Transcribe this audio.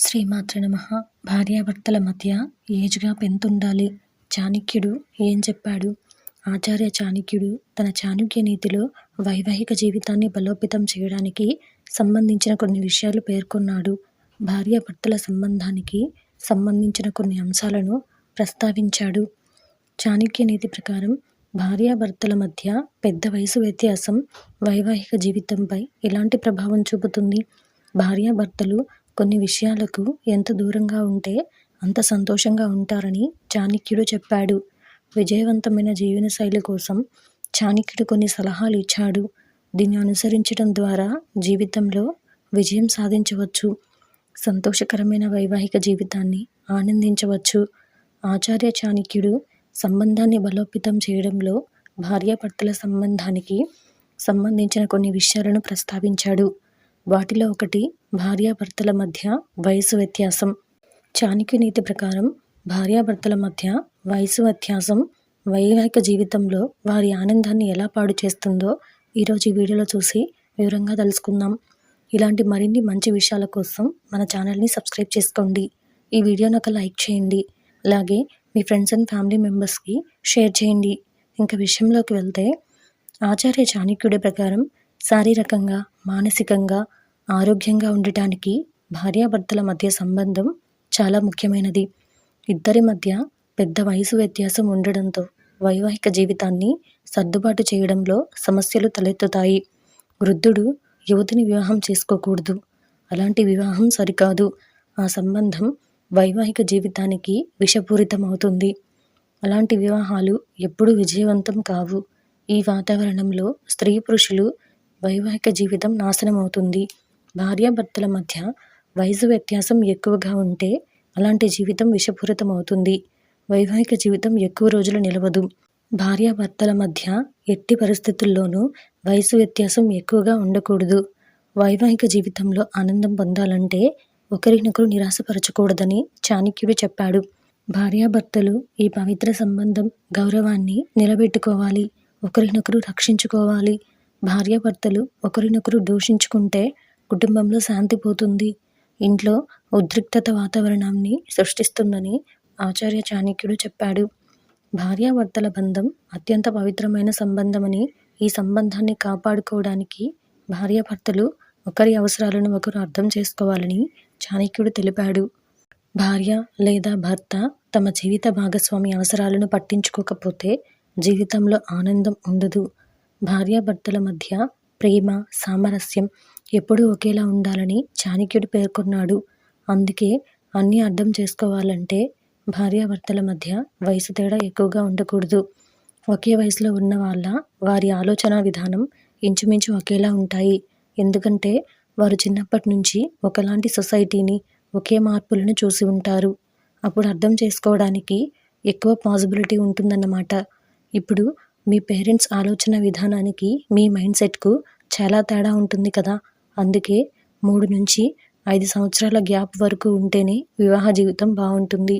శ్రీమాత్ర నమ. భార్యాభర్తల మధ్య ఏజ్గా పెంతుండాలి చాణక్యుడు ఏం చెప్పాడు? ఆచార్య చాణక్యుడు తన చాణక్య నీతిలో వైవాహిక జీవితాన్ని బలోపేతం చేయడానికి సంబంధించిన కొన్ని విషయాలు పేర్కొన్నాడు. భార్యాభర్తల సంబంధానికి సంబంధించిన కొన్ని అంశాలను ప్రస్తావించాడు. చాణక్య నీతి ప్రకారం భార్యాభర్తల మధ్య పెద్ద వయసు వ్యత్యాసం వైవాహిక జీవితంపై ఎలాంటి ప్రభావం చూపుతుంది? భార్యాభర్తలు కొన్ని విషయాలకు ఎంత దూరంగా ఉంటే అంత సంతోషంగా ఉంటారని చాణక్యుడు చెప్పాడు. విజయవంతమైన జీవనశైలి కోసం చాణక్యుడు కొన్ని సలహాలు ఇచ్చాడు. దీన్ని అనుసరించడం ద్వారా జీవితంలో విజయం సాధించవచ్చు. సంతోషకరమైన వైవాహిక జీవితాన్ని ఆనందించవచ్చు. ఆచార్య చాణక్యుడు సంబంధాన్ని బలోపేతం చేయడంలో భార్యాభర్తల సంబంధానికి సంబంధించిన కొన్ని విషయాలను ప్రస్తావించాడు. వాటిలో ఒకటి భార్యాభర్తల మధ్య వయసు వ్యత్యాసం. చాణక్య నీతి ప్రకారం భార్యాభర్తల మధ్య వయసు వ్యత్యాసం వైవాహిక జీవితంలో వారి ఆనందాన్ని ఎలా పాడు చేస్తుందో ఈరోజు ఈ వీడియోలో చూసి వివరంగా తెలుసుకుందాం. ఇలాంటి మరిన్ని మంచి విషయాల కోసం మన ఛానల్ని సబ్స్క్రైబ్ చేసుకోండి. ఈ వీడియోని ఒక లైక్ చేయండి. అలాగే మీ ఫ్రెండ్స్ అండ్ ఫ్యామిలీ మెంబర్స్కి షేర్ చేయండి. ఇంకా విషయంలోకి వెళ్తే ఆచార్య చాణక్యుడి ప్రకారం శారీరకంగా మానసికంగా ఆరోగ్యంగా ఉండటానికి భార్యాభర్తల మధ్య సంబంధం చాలా ముఖ్యమైనది. ఇద్దరి మధ్య పెద్ద వయసు వ్యత్యాసం ఉండడంతో వైవాహిక జీవితాన్ని సర్దుబాటు చేయడంలో సమస్యలు తలెత్తుతాయి. వృద్ధుడు యువతిని వివాహం చేసుకోకూడదు. అలాంటి వివాహం సరికాదు. ఆ సంబంధం వైవాహిక జీవితానికి విషపూరితం అవుతుంది అలాంటి వివాహాలు ఎప్పుడూ విజయవంతం కావు. ఈ వాతావరణంలో స్త్రీ పురుషులు వైవాహిక జీవితం నాశనం అవుతుంది భార్యాభర్తల మధ్య వయసు వ్యత్యాసం ఎక్కువగా ఉంటే అలాంటి జీవితం విషపూరితం అవుతుంది వైవాహిక జీవితం ఎక్కువ రోజులు నిలవదు. భార్యాభర్తల మధ్య ఎట్టి పరిస్థితుల్లోనూ వయసు వ్యత్యాసం ఎక్కువగా ఉండకూడదు. వైవాహిక జీవితంలో ఆనందం పొందాలంటే ఒకరినొకరు నిరాశపరచకూడదని చాణక్యుడు చెప్పాడు. భార్యాభర్తలు ఈ పవిత్ర సంబంధం గౌరవాన్ని నిలబెట్టుకోవాలి ఒకరినొకరు రక్షించుకోవాలి. భార్యాభర్తలు ఒకరినొకరు దూషించుకుంటే కుటుంబంలో శాంతి పోతుంది. ఇంట్లో ఉద్రిక్తత వాతావరణాన్ని సృష్టిస్తుందని ఆచార్య చాణక్యుడు చెప్పాడు. భార్యాభర్తల బంధం అత్యంత పవిత్రమైన సంబంధమని ఈ సంబంధాన్ని కాపాడుకోవడానికి భార్యాభర్తలు ఒకరి అవసరాలను ఒకరు అర్థం చేసుకోవాలని చాణక్యుడు తెలిపాడు. భార్య లేదా భర్త తమ జీవిత భాగస్వామి అవసరాలను పట్టించుకోకపోతే జీవితంలో ఆనందం ఉండదు. భార్యాభర్తల మధ్య ప్రేమ సామరస్యం ఎప్పుడూ ఒకేలా ఉండాలని చాణక్యుడు పేర్కొన్నాడు. అందుకే అన్నీ అర్థం చేసుకోవాలంటే భార్యాభర్తల మధ్య వయసు తేడా ఎక్కువగా ఉండకూడదు. ఒకే వయసులో ఉన్న వాళ్ళ వారి ఆలోచన విధానం ఇంచుమించు ఒకేలా ఉంటాయి. ఎందుకంటే వారు చిన్నప్పటి నుంచి ఒకలాంటి సొసైటీని ఒకే మార్పులను చూసి ఉంటారు. అప్పుడు అర్థం చేసుకోవడానికి ఎక్కువ పాసిబిలిటీ ఉంటుందన్నమాట. ఇప్పుడు మీ పేరెంట్స్ ఆలోచన విధానానికి మీ మైండ్ సెట్కు చాలా తేడా ఉంటుంది కదా. అందుకే మూడు నుంచి ఐదు సంవత్సరాల గ్యాప్ వరకు ఉంటేనే వివాహ జీవితం బాగుంటుంది.